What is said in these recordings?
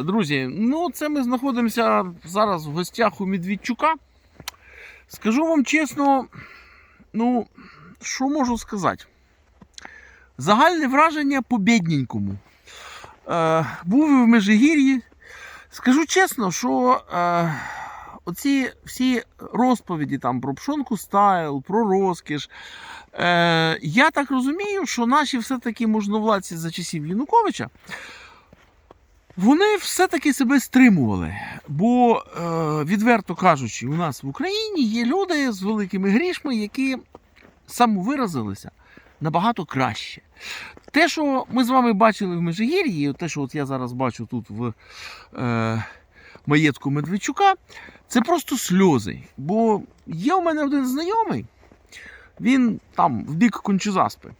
Друзі, ну це ми знаходимося зараз в гостях у Медведчука. Скажу вам чесно, ну, що можу сказати? Загальне враження по бідненькому. Е, був в Межигір'ї. Скажу чесно, що е, оці всі розповіді там про пшонку стайл, про розкіш. Е, я так розумію, що наші все-таки можновладці за часів Януковича. Вони все-таки себе стримували. Бо, е, відверто кажучи, у нас в Україні є люди з великими грішми, які самовиразилися набагато краще. Те, що ми з вами бачили в Межигір'ї, те, що от я зараз бачу тут в е, маєтку Медведчука, це просто сльози. Бо є у мене один знайомий, він там в бік Кончузаспи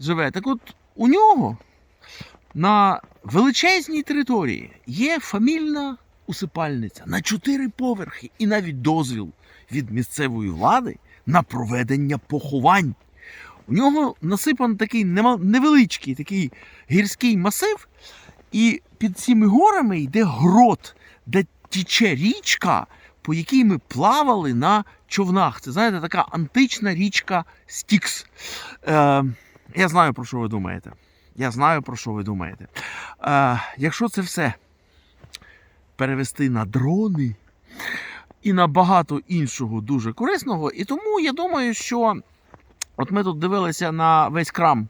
живе. Так от у нього на величезній території є фамільна усипальниця на чотири поверхи і навіть дозвіл від місцевої влади на проведення поховань. У нього насипан такий невеличкий такий гірський масив, і під цими горами йде грот, де тіче річка, по якій ми плавали на човнах. Це знаєте, така антична річка Стікс. Е, я знаю, про що ви думаєте. Я знаю, про що ви думаєте. Е, якщо це все перевести на дрони і на багато іншого дуже корисного, і тому я думаю, що от ми тут дивилися на весь крам,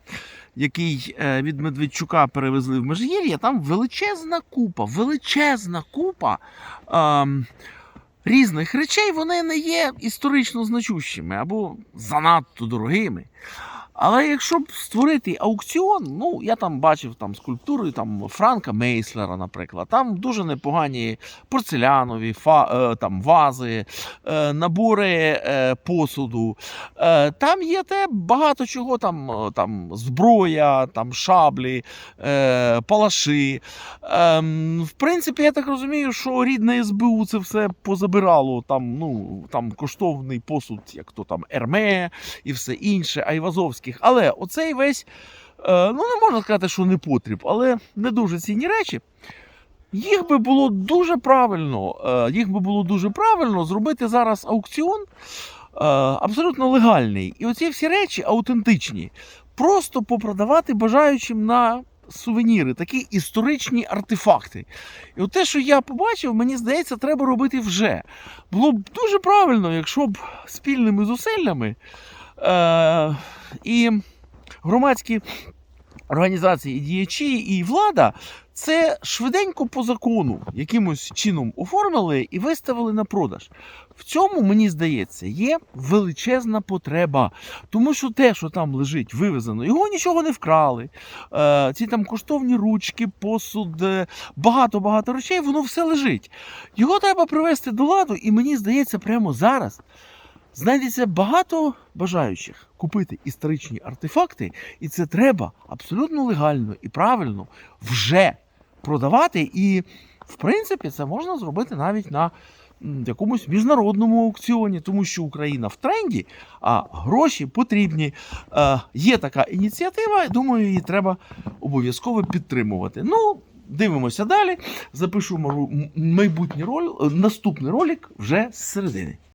який е, від Медведчука перевезли в Межгір'я, там величезна купа, величезна купа. ем, Різних речей вони не є історично значущими або занадто дорогими. Але якщо б створити аукціон, ну я там бачив там скульптури там Франка Мейслера, наприклад, там дуже непогані порцелянові фа, е, там вази, е, набори е, посуду. Там є те багато чого, там, там зброя, там шаблі, палаши. Е, в принципі, я так розумію, що рідне СБУ це все позабирало. Там, ну, там коштовний посуд, як то там Ерме і все інше, Айвазовських. Але оцей весь, е, ну не можна сказати, що не потріб, але не дуже цінні речі. Їх би було дуже правильно, е, їх би було дуже правильно зробити зараз аукціон е, абсолютно легальний. І оці всі речі аутентичні. Просто попродавати бажаючим на сувеніри, такі історичні артефакти. І от те, що я побачив, мені здається, треба робити вже. Було б дуже правильно, якщо б спільними зусиллями е, і громадські організації, і діячі, і влада це швиденько по закону якимось чином оформили і виставили на продаж. В цьому, мені здається, є величезна потреба. Тому що те, що там лежить, вивезено, його нічого не вкрали. Е, ці там коштовні ручки, посуд, е, багато-багато речей, воно все лежить. Його треба привести до ладу, і мені здається, прямо зараз знайдеться багато бажаючих купити історичні артефакти, і це треба абсолютно легально і правильно вже продавати. І, в принципі, це можна зробити навіть на якомусь міжнародному аукціоні, тому що Україна в тренді, а гроші потрібні. Е, є така ініціатива, думаю, її треба обов'язково підтримувати. Ну, дивимося далі. Запишу майбутній роль, наступний ролик вже з середини.